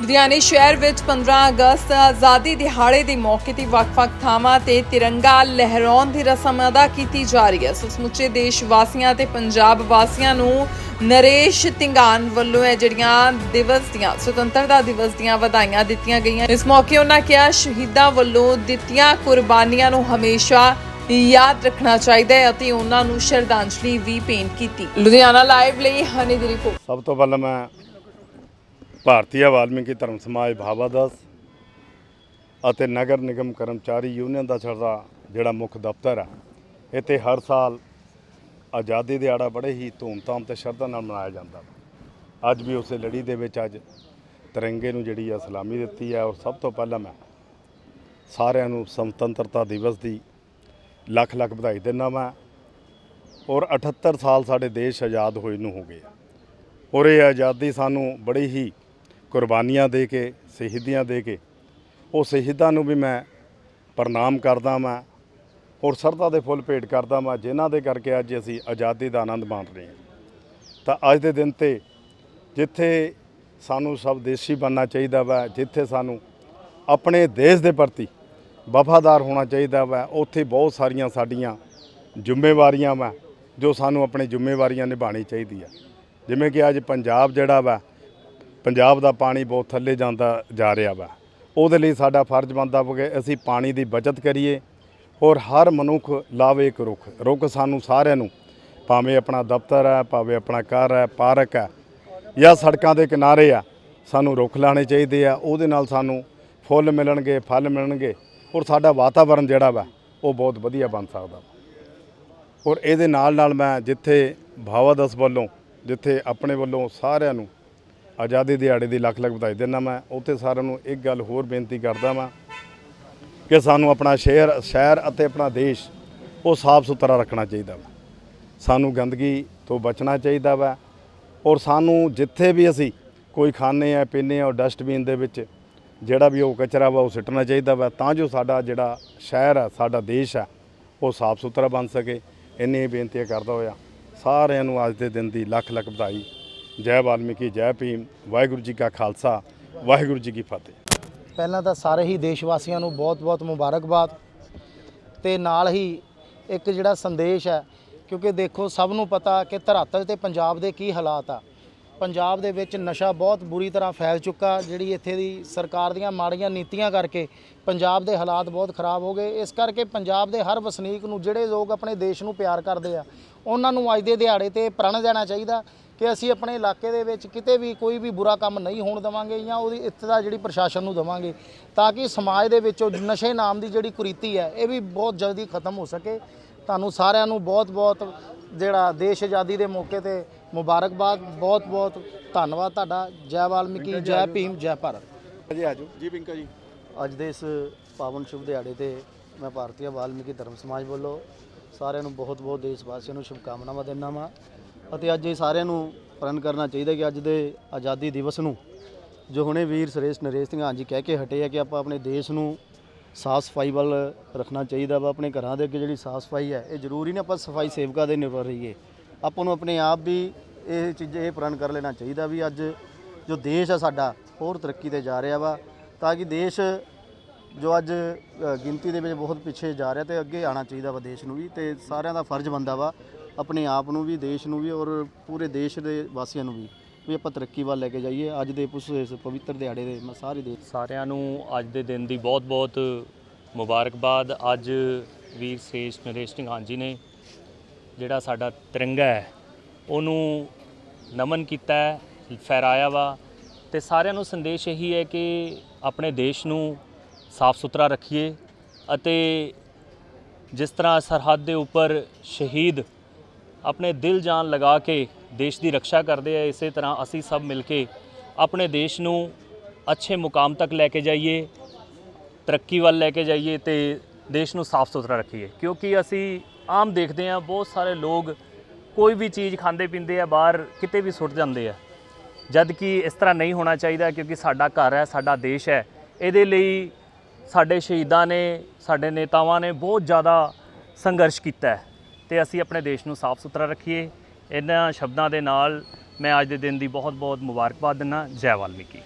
ਲੁਧਿਆਣੇ ਸ਼ਹਿਰ ਵਿੱਚ 15 ਅਗਸਤ ਆਜ਼ਾਦੀ ਦਿਹਾੜੇ ਦੇ ਮੌਕੇ ਤੇ ਵੱਖ-ਵੱਖ ਥਾਵਾਂ ਤੇ ਤਿਰੰਗਾ ਲਹਿਰਾਉਣ ਦੀ ਰਸਮ ਅਦਾ ਕੀਤੀ ਜਾ ਰਹੀ ਹੈ। ਸੋ ਸਮੁੱਚੇ ਦੇਸ਼ ਵਾਸੀਆਂ ਤੇ ਪੰਜਾਬ ਵਾਸੀਆਂ ਨੂੰ ਨਰੇਸ਼ ਤਿੰਗਾਨ ਵੱਲੋਂ ਇਹ ਜਿਹੜੀਆਂ ਦਿਵਸ ਦੀਆਂ, ਸੁਤੰਤਰਤਾ ਦਿਵਸ ਦੀਆਂ ਵਧਾਈਆਂ ਦਿੱਤੀਆਂ ਗਈਆਂ। ਇਸ ਮੌਕੇ ਉਹਨਾਂ ਕਿਹਾ, ਸ਼ਹੀਦਾਂ ਵੱਲੋਂ ਦਿੱਤੀਆਂ ਕੁਰਬਾਨੀਆਂ ਨੂੰ ਹਮੇਸ਼ਾ ਯਾਦ ਰੱਖਣਾ ਚਾਹੀਦਾ ਹੈ ਅਤੇ ਉਹਨਾਂ ਨੂੰ ਸ਼ਰਧਾਂਜਲੀ ਵੀ ਭੇਂਟ ਕੀਤੀ। ਲੁਧਿਆਣਾ ਲਾਈਵ ਲਈ ਹਨੀ ਦੀ ਰਿਪੋਰਟ। ਸਭ ਤੋਂ ਪਹਿਲਾਂ ਮੈਂ ਭਾਰਤੀ ਵਾਲਮੀਕੀ ਧਰਮ ਸਮਾਜ ਭਾਵਾਦਾਸ ਅਤੇ ਨਗਰ ਨਿਗਮ ਕਰਮਚਾਰੀ ਯੂਨੀਅਨ ਦਾ ਸਾਡਾ ਜਿਹੜਾ ਮੁੱਖ ਦਫ਼ਤਰ ਹੈ ਇੱਥੇ ਹਰ ਸਾਲ ਆਜ਼ਾਦੀ ਦਿਹਾੜਾ ਬੜੇ ਹੀ ਧੂਮਧਾਮ ਤੇ ਸ਼ਰਧਾ ਨਾਲ ਮਨਾਇਆ ਜਾਂਦਾ ਅੱਜ ਵੀ ਉਸੇ ਲੜੀ ਦੇ ਵਿੱਚ ਅੱਜ ਤਿਰੰਗੇ ਨੂੰ ਜਿਹੜੀ ਆ ਸਲਾਮੀ ਦਿੱਤੀ ਹੈ ਔਰ ਸਭ ਤੋਂ ਪਹਿਲਾਂ ਮੈਂ ਸਾਰਿਆਂ ਨੂੰ ਸੁਤੰਤਰਤਾ ਦਿਵਸ ਦੀ ਲੱਖ ਲੱਖ ਵਧਾਈ ਦਿੰਦਾ ਮੈਂ ਔਰ 78 ਸਾਲ ਸਾਡੇ ਦੇਸ਼ ਆਜ਼ਾਦ ਹੋਏ ਨੂੰ ਹੋ ਗਏ ਔਰ ਇਹ ਆਜ਼ਾਦੀ ਸਾਨੂੰ ਬੜੀ ਹੀ ਕੁਰਬਾਨੀਆਂ ਦੇ ਕੇ, ਸ਼ਹੀਦੀਆਂ ਦੇ ਕੇ, ਉਹ ਸ਼ਹੀਦਾਂ ਨੂੰ ਵੀ ਮੈਂ ਪ੍ਰਣਾਮ ਕਰਦਾ ਮੈਂ ਔਰ ਸਰਦਾ ਦੇ ਫੁੱਲ ਭੇਟ ਕਰਦਾ ਮੈਂ ਜਿਨ੍ਹਾਂ ਦੇ ਕਰਕੇ ਅੱਜ ਅਸੀਂ ਆਜ਼ਾਦੀ ਦਾ ਆਨੰਦ ਮਾਣ ਰਹੇ ਹਾਂ। ਤਾਂ ਅੱਜ ਦੇ ਦਿਨ ਤੇ ਜਿੱਥੇ ਸਾਨੂੰ ਸਭ ਦੇਸ਼ੀ ਬਣਨਾ ਚਾਹੀਦਾ ਵਾ, ਜਿੱਥੇ ਸਾਨੂੰ ਆਪਣੇ ਦੇਸ਼ ਦੇ ਪ੍ਰਤੀ ਵਫਾਦਾਰ ਹੋਣਾ ਚਾਹੀਦਾ ਵਾ, ਉੱਥੇ ਬਹੁਤ ਸਾਰੀਆਂ ਸਾਡੀਆਂ ਜ਼ਿੰਮੇਵਾਰੀਆਂ ਵਾ ਜੋ ਸਾਨੂੰ ਆਪਣੀ ਜ਼ਿੰਮੇਵਾਰੀਆਂ ਨਿਭਾਣੀ ਚਾਹੀਦੀ ਆ। ਜਿਵੇਂ ਕਿ ਅੱਜ ਪੰਜਾਬ ਜਿਹੜਾ ਵਾ ਪੰਜਾਬ ਦਾ ਪਾਣੀ ਬਹੁਤ ਥੱਲੇ ਜਾਂਦਾ ਜਾ ਰਿਹਾ ਵਾ। ਉਹਦੇ ਲਈ ਸਾਡਾ ਫਰਜ਼ ਬਣਦਾ ਵਾ ਕਿ ਅਸੀਂ ਪਾਣੀ ਦੀ ਬਚਤ ਕਰੀਏ ਔਰ ਹਰ ਮਨੁੱਖ ਲਾਵੇ ਇੱਕ ਰੁੱਖ। ਰੁੱਖ ਸਾਨੂੰ ਸਾਰਿਆਂ ਨੂੰ, ਭਾਵੇਂ ਆਪਣਾ ਦਫ਼ਤਰ ਹੈ, ਭਾਵੇਂ ਆਪਣਾ ਘਰ ਹੈ, ਪਾਰਕ ਹੈ ਜਾਂ ਸੜਕਾਂ ਦੇ ਕਿਨਾਰੇ ਆ, ਸਾਨੂੰ ਰੁੱਖ ਲਾਣੇ ਚਾਹੀਦੇ ਆ। ਉਹਦੇ ਨਾਲ ਸਾਨੂੰ ਫੁੱਲ ਮਿਲਣਗੇ, ਫਲ ਮਿਲਣਗੇ ਔਰ ਸਾਡਾ ਵਾਤਾਵਰਣ ਜਿਹੜਾ ਵਾ, ਉਹ ਬਹੁਤ ਵਧੀਆ ਬਣ ਸਕਦਾ ਔਰ ਇਹਦੇ ਨਾਲ ਨਾਲ ਮੈਂ ਜਿੱਥੇ ਭਾਵਾਦਸ ਵੱਲੋਂ, ਜਿੱਥੇ ਆਪਣੇ ਵੱਲੋਂ ਸਾਰਿਆਂ ਨੂੰ ਆਜ਼ਾਦੀ ਦਿਹਾੜੇ ਦੀ ਲੱਖ ਲੱਖ ਵਧਾਈ ਦਿੰਦਾ ਮੈਂ, ਉੱਥੇ ਸਾਰਿਆਂ ਨੂੰ ਇੱਕ ਗੱਲ ਹੋਰ ਬੇਨਤੀ ਕਰਦਾ ਵਾਂ ਕਿ ਸਾਨੂੰ ਆਪਣਾ ਸ਼ਹਿਰ ਸ਼ਹਿਰ ਅਤੇ ਆਪਣਾ ਦੇਸ਼, ਉਹ ਸਾਫ਼ ਸੁਥਰਾ ਰੱਖਣਾ ਚਾਹੀਦਾ ਵਾ। ਸਾਨੂੰ ਗੰਦਗੀ ਤੋਂ ਬਚਣਾ ਚਾਹੀਦਾ ਵਾ ਔਰ ਸਾਨੂੰ ਜਿੱਥੇ ਵੀ ਅਸੀਂ ਕੋਈ ਖਾਂਦੇ ਆ, ਪੀਂਦੇ ਆ ਉਹ ਡਸਟਬਿਨ ਦੇ ਵਿੱਚ ਜਿਹੜਾ ਵੀ ਉਹ ਕਚਰਾ ਵਾ ਉਹ ਸਿੱਟਣਾ ਚਾਹੀਦਾ ਵਾ, ਤਾਂ ਜੋ ਸਾਡਾ ਜਿਹੜਾ ਸ਼ਹਿਰ ਆ, ਸਾਡਾ ਦੇਸ਼ ਆ, ਉਹ ਸਾਫ਼ ਸੁਥਰਾ ਬਣ ਸਕੇ। ਇੰਨੀ ਬੇਨਤੀਆਂ ਕਰਦਾ ਹੋਇਆ ਸਾਰਿਆਂ ਨੂੰ ਅੱਜ ਦੇ ਦਿਨ ਦੀ ਲੱਖ ਲੱਖ ਵਧਾਈ। ਜੈ ਵਾਲਮੀਕੀ, ਜੈ ਭੀਮ, ਵਾਹਿਗੁਰੂ ਜੀ ਕਾ ਖਾਲਸਾ, ਵਾਹਿਗੁਰੂ ਜੀ ਕੀ ਫਤਿਹ। ਪਹਿਲਾਂ ਤਾਂ ਸਾਰੇ ਹੀ ਦੇਸ਼ ਵਾਸੀਆਂ ਨੂੰ ਬਹੁਤ-ਬਹੁਤ ਮੁਬਾਰਕਬਾਦ ਤੇ ਨਾਲ ਹੀ ਇੱਕ ਜਿਹੜਾ ਸੰਦੇਸ਼ ਹੈ, ਕਿਉਂਕਿ ਦੇਖੋ ਸਭ ਨੂੰ ਪਤਾ ਕਿ ਧਰਾਤਲ ਤੇ ਪੰਜਾਬ ਦੇ ਕੀ ਹਾਲਾਤ ਆ। ਪੰਜਾਬ ਦੇ ਵਿੱਚ ਨਸ਼ਾ ਬਹੁਤ ਬੁਰੀ ਤਰ੍ਹਾਂ ਫੈਲ ਚੁੱਕਾ, ਜਿਹੜੀ ਇੱਥੇ ਦੀ ਸਰਕਾਰ ਦੀਆਂ ਮਾੜੀਆਂ ਨੀਤੀਆਂ ਕਰਕੇ ਪੰਜਾਬ ਦੇ ਹਾਲਾਤ ਬਹੁਤ ਖਰਾਬ ਹੋ ਗਏ। ਇਸ ਕਰਕੇ ਪੰਜਾਬ ਦੇ ਹਰ ਵਸਨੀਕ ਨੂੰ, ਜਿਹੜੇ ਲੋਕ ਆਪਣੇ ਦੇਸ਼ ਨੂੰ ਪਿਆਰ ਕਰਦੇ ਆ, ਉਹਨਾਂ ਨੂੰ ਅੱਜ ਦੇ ਦਿਹਾੜੇ ਤੇ ਪ੍ਰਣ ਦੇਣਾ ਚਾਹੀਦਾ ਕਿ ਅਸੀਂ ਆਪਣੇ ਇਲਾਕੇ ਦੇ ਵਿੱਚ ਕਿਤੇ ਵੀ ਕੋਈ ਵੀ ਬੁਰਾ ਕੰਮ ਨਹੀਂ ਹੋਣ ਦੇਵਾਂਗੇ ਜਾਂ ਉਹਦੀ ਇਤਦਾ ਜਿਹੜੀ ਪ੍ਰਸ਼ਾਸਨ ਨੂੰ ਦੇਵਾਂਗੇ ਤਾਂ ਕਿ ਸਮਾਜ ਦੇ ਵਿੱਚ ਉਹ ਨਸ਼ੇ ਨਾਮ ਦੀ ਜਿਹੜੀ ਕੁਰੀਤੀ ਹੈ ਇਹ ਵੀ ਬਹੁਤ ਜਲਦੀ ਖਤਮ ਹੋ ਸਕੇ। ਤੁਹਾਨੂੰ ਸਾਰਿਆਂ ਨੂੰ ਬਹੁਤ-ਬਹੁਤ ਜਿਹੜਾ ਦੇਸ਼ ਆਜ਼ਾਦੀ ਦੇ ਮੌਕੇ ਤੇ ਮੁਬਾਰਕਬਾਦ ਬਹੁਤ-ਬਹੁਤ ਧੰਨਵਾਦ ਤੁਹਾਡਾ। ਜੈ ਵਾਲਮੀਕੀ ਜੈ ਭੀਮ ਜੈ ਭਾਰਤ। ਜੀ ਆਜੋ ਜੀ ਪਿੰਕਾ ਜੀ। ਅੱਜ ਦੇ ਇਸ ਪਾਵਨ ਸ਼ੁਭ ਦਿਹਾੜੇ ਤੇ ਮੈਂ ਭਾਰਤੀ ਵਾਲਮੀਕੀ ਧਰਮ ਸਮਾਜ ਵੱਲੋਂ ਸਾਰਿਆਂ ਨੂੰ ਬਹੁਤ-ਬਹੁਤ ਦੇਸ਼ ਵਾਸੀਆਂ ਨੂੰ ਸ਼ੁਭਕਾਮਨਾਵਾਂ ਦਿੰਦਾ ਵਾਂ। ਅਤੇ ਅੱਜ ਇਹ ਸਾਰਿਆਂ ਨੂੰ ਪ੍ਰਣ ਕਰਨਾ ਚਾਹੀਦਾ ਕਿ ਅੱਜ ਦੇ ਆਜ਼ਾਦੀ ਦਿਵਸ ਨੂੰ, ਜੋ ਹੁਣੇ ਵੀਰ ਸੁਰੇਸ਼ ਨਰੇਸ਼ ਸਿੰਘ ਹਾਂਜੀ ਕਹਿ ਕੇ ਹਟੇ ਆ ਕਿ ਆਪਾਂ ਆਪਣੇ ਦੇਸ਼ ਨੂੰ ਸਾਫ਼ ਸਫ਼ਾਈ ਵੱਲ ਰੱਖਣਾ ਚਾਹੀਦਾ ਵਾ, ਆਪਣੇ ਘਰਾਂ ਦੇ ਅੱਗੇ ਜਿਹੜੀ ਸਾਫ਼ ਸਫ਼ਾਈ ਹੈ, ਇਹ ਜ਼ਰੂਰੀ ਨਹੀਂ ਆਪਾਂ ਸਫ਼ਾਈ ਸੇਵਕਾਂ ਦੇ ਨਿਰਭਰ ਰਹੀਏ। ਆਪਾਂ ਨੂੰ ਆਪਣੇ ਆਪ ਵੀ ਇਹ ਚੀਜ਼ ਇਹ ਪ੍ਰਣ ਕਰ ਲੈਣਾ ਚਾਹੀਦਾ ਵੀ ਅੱਜ ਜੋ ਦੇਸ਼ ਆ ਸਾਡਾ, ਹੋਰ ਤਰੱਕੀ ਤੇ ਜਾ ਰਿਹਾ ਵਾ, ਤਾਂ ਕਿ ਦੇਸ਼ ਜੋ ਅੱਜ ਗਿਣਤੀ ਦੇ ਵਿੱਚ ਬਹੁਤ ਪਿੱਛੇ ਜਾ ਰਿਹਾ ਤੇ ਅੱਗੇ ਆਉਣਾ ਚਾਹੀਦਾ ਵਾ ਦੇਸ਼ ਨੂੰ ਵੀ, ਤੇ ਸਾਰਿਆਂ ਦਾ ਫਰਜ਼ ਬੰਦਾ ਵਾ ਆਪਣੇ ਆਪ ਨੂੰ ਵੀ, ਦੇਸ਼ ਨੂੰ ਵੀ ਔਰ ਪੂਰੇ ਦੇਸ਼ ਦੇ ਵਾਸੀਆਂ ਨੂੰ ਵੀ ਵੀ ਆਪਾਂ ਤਰੱਕੀ ਵੱਲ ਲੈ ਕੇ ਜਾਈਏ। ਅੱਜ ਦੇ ਪੁਸ, ਇਸ ਪਵਿੱਤਰ ਦਿਹਾੜੇ ਦੇ ਮੈਂ, ਸਾਰੇ ਦੇ ਸਾਰਿਆਂ ਨੂੰ ਅੱਜ ਦੇ ਦਿਨ ਦੀ ਬਹੁਤ-ਬਹੁਤ ਮੁਬਾਰਕਬਾਦ। ਅੱਜ ਵੀਰ ਸ੍ਰੇਸ਼ ਨਰੇਸ਼ ਸਿੰਘ ਜੀ ਨੇ ਜਿਹੜਾ ਸਾਡਾ ਤਿਰੰਗਾ ਹੈ, ਉਹਨੂੰ ਨਮਨ ਕੀਤਾ ਹੈ, ਫਹਿਰਾਇਆ ਵਾ ਤੇ ਸਾਰਿਆਂ ਨੂੰ ਸੰਦੇਸ਼ ਇਹੀ ਹੈ ਕਿ ਆਪਣੇ ਦੇਸ਼ ਨੂੰ ਸਾਫ਼ ਸੁਥਰਾ ਰੱਖੀਏ ਅਤੇ ਜਿਸ ਤਰ੍ਹਾਂ ਸਰਹੱਦ ਦੇ ਉੱਪਰ ਸ਼ਹੀਦ ਆਪਣੇ ਦਿਲ ਜਾਨ ਲਗਾ ਕੇ ਦੇਸ਼ ਦੀ ਰੱਖਿਆ ਕਰਦੇ ਆ, ਇਸੇ ਤਰ੍ਹਾਂ ਅਸੀਂ ਸਭ ਮਿਲ ਕੇ ਆਪਣੇ ਦੇਸ਼ ਨੂੰ ਅੱਛੇ ਮੁਕਾਮ ਤੱਕ ਲੈ ਕੇ ਜਾਈਏ, ਤਰੱਕੀ ਵੱਲ ਲੈ ਕੇ ਜਾਈਏ ਤੇ ਦੇਸ਼ ਨੂੰ ਸਾਫ਼ ਸੁਥਰਾ ਰੱਖੀਏ। ਕਿਉਂਕਿ ਅਸੀਂ ਆਮ ਦੇਖਦੇ ਹਾਂ, ਬਹੁਤ ਸਾਰੇ ਲੋਕ ਕੋਈ ਵੀ ਚੀਜ਼ ਖਾਂਦੇ ਪੀਂਦੇ ਆ, ਬਾਹਰ ਕਿਤੇ ਵੀ ਸੁੱਟ ਜਾਂਦੇ ਆ। ਜਦ ਕਿ ਇਸ ਤਰ੍ਹਾਂ ਨਹੀਂ ਹੋਣਾ ਚਾਹੀਦਾ ਕਿਉਂਕਿ ਸਾਡਾ ਘਰ ਹੈ, ਸਾਡਾ ਦੇਸ਼ ਹੈ। ਇਹਦੇ ਲਈ ਸਾਡੇ ਸ਼ਹੀਦਾਂ ਨੇ, ਸਾਡੇ ਨੇਤਾਵਾਂ ਨੇ ਬਹੁਤ ਜ਼ਿਆਦਾ ਸੰਘਰਸ਼ ਕੀਤਾ ਹੈ। ਤੇ ਅਸੀਂ ਆਪਣੇ ਦੇਸ਼ ਨੂੰ ਸਾਫ਼ ਸੁਥਰਾ ਰੱਖੀਏ। ਇਹਨਾਂ ਸ਼ਬਦਾਂ ਦੇ ਨਾਲ ਮੈਂ ਅੱਜ ਦੇ ਦਿਨ ਦੀ ਬਹੁਤ ਬਹੁਤ ਮੁਬਾਰਕਬਾਦ ਦਿੰਦਾ। ਜੈ ਵਾਲਮੀਕੀ।